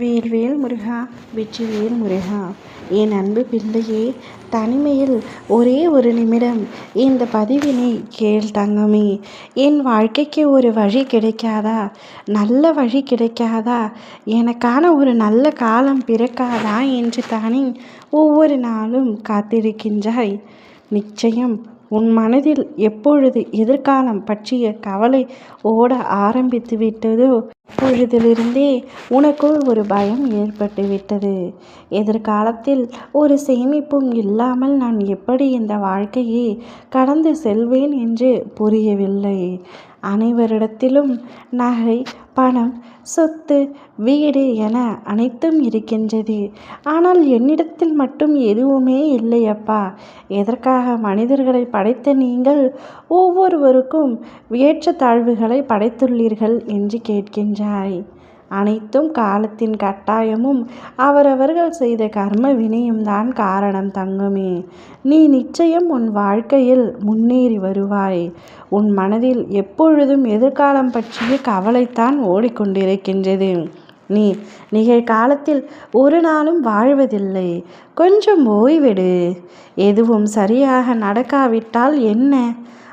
வேல்வேல் முருகா வெற்றிவேல் முருகா. என் அன்பு பிள்ளையே தனிமையில் ஒரே ஒரு நிமிடம் இந்த பதிவினை கேள் தங்கமே. என் வாழ்க்கைக்கு ஒரு வழி கிடைக்காதா? நல்ல வழி கிடைக்காதா? எனக்கான ஒரு நல்ல காலம் பிறக்காதா? என்று தானே ஒவ்வொரு நாளும் காத்திருக்கின்றாய். நிச்சயம் உன் மனதில் எப்பொழுது எதிர்காலம் பற்றிய கவலை ஓட ஆரம்பித்து விட்டதோ அப்பொழுதிலிருந்தே உனக்குள் ஒரு பயம் ஏற்பட்டு விட்டது. எதிர்காலத்தில் ஒரு சேமிப்பும் இல்லாமல் நான் எப்படி இந்த வாழ்க்கையை கடந்து செல்வேன் என்று புரியவில்லை. அனைவரிடத்திலும் நகை பணம் சொத்து வீடு என அனைத்தும் இருக்கின்றது. ஆனால் என்னிடத்தில் மட்டும் எதுவுமே இல்லையப்பா. எதற்காக மனிதர்களை படைத்த நீங்கள் ஒவ்வொருவருக்கும் ஏற்றத்தாழ்வுகளை படைத்துள்ளீர்கள் என்று கேட்கின்றாய். அனைத்தும் காலத்தின் கட்டாயமும் அவரவர்கள் செய்த கர்ம வினையும் தான் காரணம் தங்கமே. நீ நிச்சயம் உன் வாழ்க்கையில் முன்னேறி வருவாய். உன் மனதில் எப்பொழுதும் எதிர்காலம் பற்றிய கவலைத்தான் ஓடிக்கொண்டிருக்கின்றது. நீ நிகழ்காலத்தில் ஒரு நாளும் வாழ்வதில்லை. கொஞ்சம் ஓய்வெடு. எதுவும் சரியாக நடக்காவிட்டால் என்ன?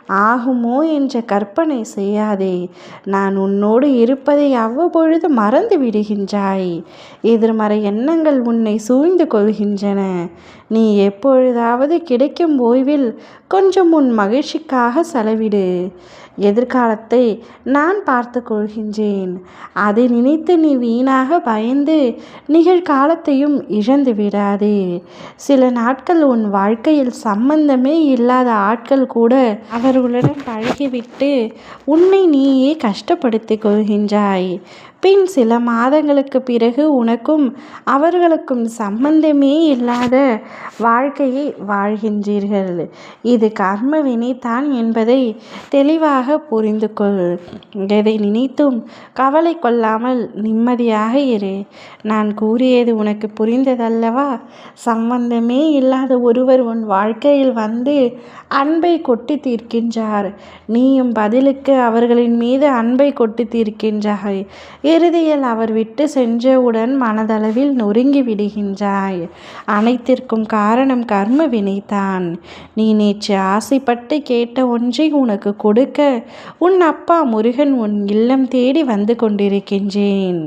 ஆகுமோ என்ற கற்பனை செய்யாதே. நான் உன்னோடு இருப்பதை அவ்வப்பொழுது மறந்து விடுகின்றாய். எதிர்மறை எண்ணங்கள் உன்னை சூழ்ந்து கொள்கின்றன. நீ எப்பொழுதாவது கிடைக்கும் ஓய்வில் கொஞ்சம் உன் மகிழ்ச்சிக்காக செலவிடு. எதிர்காலத்தை நான் பார்த்து கொள்கின்றேன். அதை நினைத்து நீ வீணாக பயந்து நிகழ்காலத்தையும் இழந்து விடாதே. சில நாட்கள் உன் வாழ்க்கையில் சம்பந்தமே இல்லாத ஆட்கள் கூட அவர்களுடன் பழகிவிட்டு உன்னை நீயே கஷ்டப்படுத்திக் கொள்கின்றாய். பின் சில மாதங்களுக்கு பிறகு உனக்கும் அவர்களுக்கும் சம்பந்தமே இல்லாத வாழ்க்கையை வாழ்கின்றீர்கள். இது கர்ம வினைத்தான் என்பதை தெளிவாக புரிந்து கொள் எதை நினைத்தும் கவலை கொள்ளாமல் நிம்மதியாக இரு. நான் கூறியது உனக்கு புரிந்ததல்லவா? சம்பந்தமே இல்லாத ஒருவர் உன் வாழ்க்கையில் வந்து அன்பை கொட்டி தீர்க்கின்றார். நீயும் பதிலுக்கு அவர்களின் மீது அன்பை கொட்டி தீர்க்கின்றாய். இறுதியில் அவர் விட்டு சென்றவுடன் மனதளவில் நொறுங்கி விடுகின்றாய். அனைத்திற்கும் காரணம் கர்ம வினைத்தான் நீ நேற்று ஆசைப்பட்டு கேட்ட ஒன்றை உனக்கு கொடுக்க உன் அப்பா முருகன் உன் இல்லம் தேடி வந்து கொண்டிருக்கின்றேன்.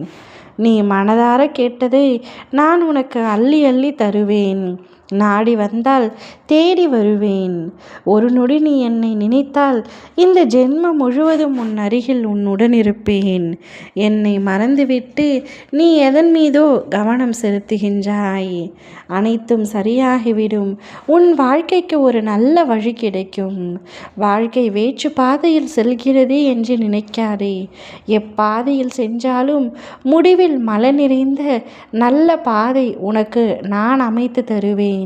நீ மனதார கேட்டதை நான் உனக்கு அள்ளி அள்ளி தருவேன். நாடி வந்தால் தேடி வருவேன். ஒரு நொடி நீ என்னை நினைத்தால் இந்த ஜென்மம் முழுவதும் உன் அருகில் உன்னுடன் இருப்பேன். என்னை மறந்துவிட்டு நீ எதன் மீதோ கவனம் செலுத்துகின்றாய். அனைத்தும் சரியாகிவிடும். உன் வாழ்க்கைக்கு ஒரு நல்ல வழி கிடைக்கும். வாழ்க்கை வேற்று பாதையில் செல்கிறதே என்று நினைக்காதே. எப்பாதையில் சென்றாலும் முடிவில் மல நிறைந்த நல்ல பாதை உனக்கு நான் அமைத்து தருவேன்.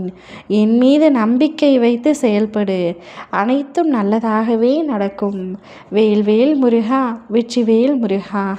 என் மீது நம்பிக்கை வைத்து செயல்படு. அனைத்தும் நல்லதாகவே நடக்கும். வேல்வேல் முருகா வெற்றிவேல் முருகா.